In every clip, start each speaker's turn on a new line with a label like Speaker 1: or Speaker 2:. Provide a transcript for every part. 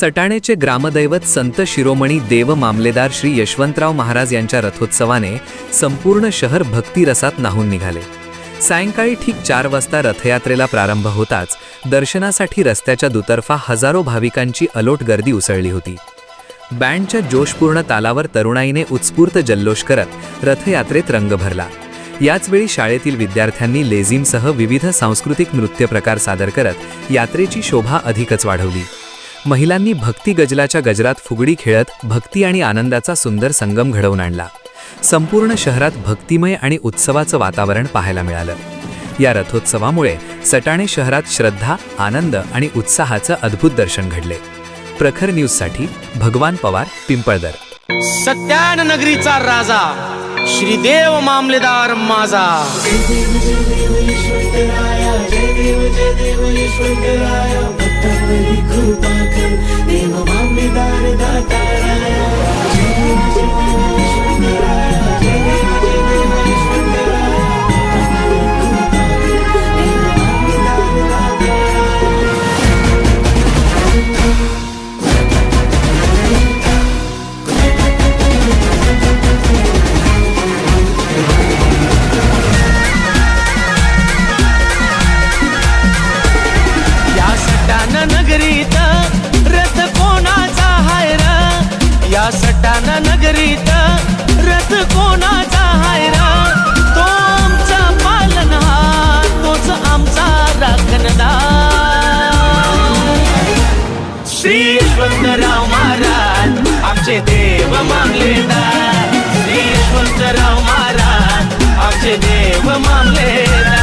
Speaker 1: सटाण्याचे ग्रामदैवत संत शिरोमणी देव मामलेदार श्री यशवंतराव महाराज यांच्या रथोत्सवाने संपूर्ण शहर भक्तिरसात नाहून निघाले. सायंकाळी ठीक चार वाजता रथयात्रेला प्रारंभ होताच दर्शनासाठी रस्त्याच्या दुतर्फा हजारो भाविकांची अलोट गर्दी उसळली होती. बँडच्या जोशपूर्ण तालावर तरुणाईने उत्स्फूर्त जल्लोष करत रथयात्रेत रंग भरला. याचवेळी शाळेतील विद्यार्थ्यांनी लेझिमसह विविध सांस्कृतिक नृत्य प्रकार सादर करत यात्रेची शोभा अधिकच वाढवली. महिलांनी भक्ती गजलाच्या गजरात फुगडी खेळत भक्ती आणि आनंदाचा सुंदर संगम घडवून आणला. संपूर्ण शहरात भक्तिमय आणि उत्सवाचं वातावरण पाहायला मिळालं. या रथोत्सवामुळे सटाणे शहरात श्रद्धा आनंद आणि उत्साहाचं अद्भुत दर्शन घडले. प्रखर न्यूजसाठी भगवान पवार पिंपळदर.
Speaker 2: सत्यान नगरीचा राजा श्रीदेव मामलेदार माझा.
Speaker 3: देव देव
Speaker 2: मानलेदार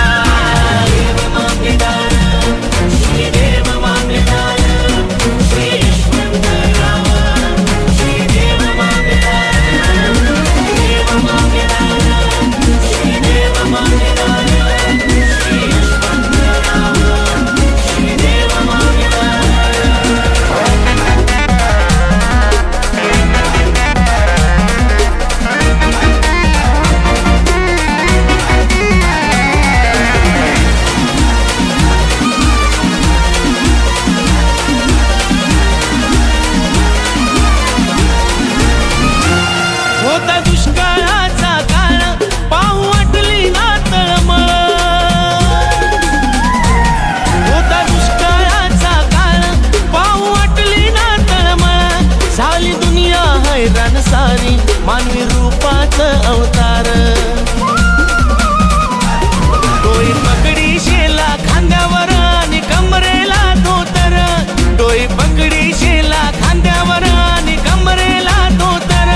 Speaker 2: सारी मानवी रूपाच अवतार. डोई पकडी शेला खांद्यावर आणि कमरेला धोतर. डोई पकडी शेला खांद्यावर आणि कमरेला धोतर.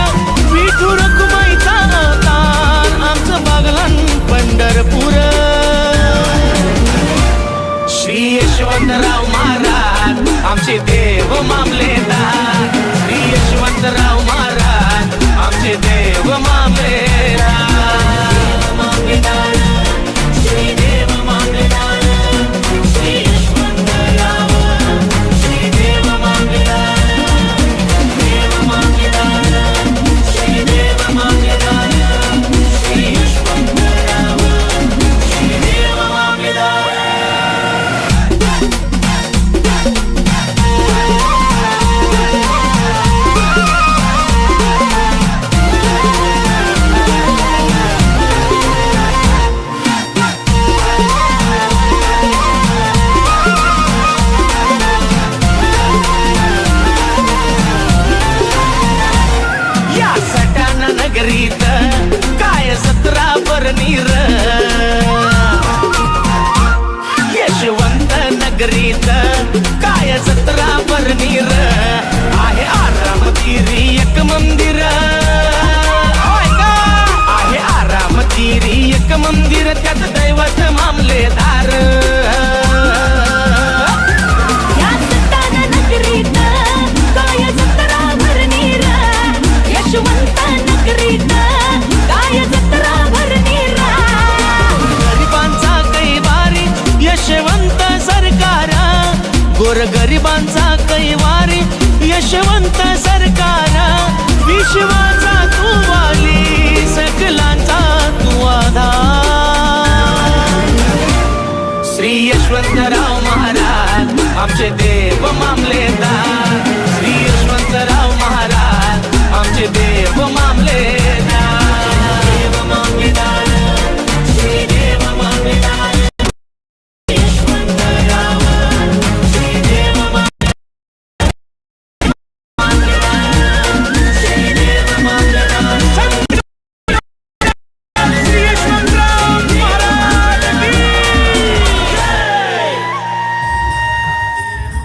Speaker 2: विठू रखुमाईचा अवतार आमचं बागलान पंढरपूर. श्री यशवंतराव महाराज आमचे देव मामले આપશે દેવ મામલેદાર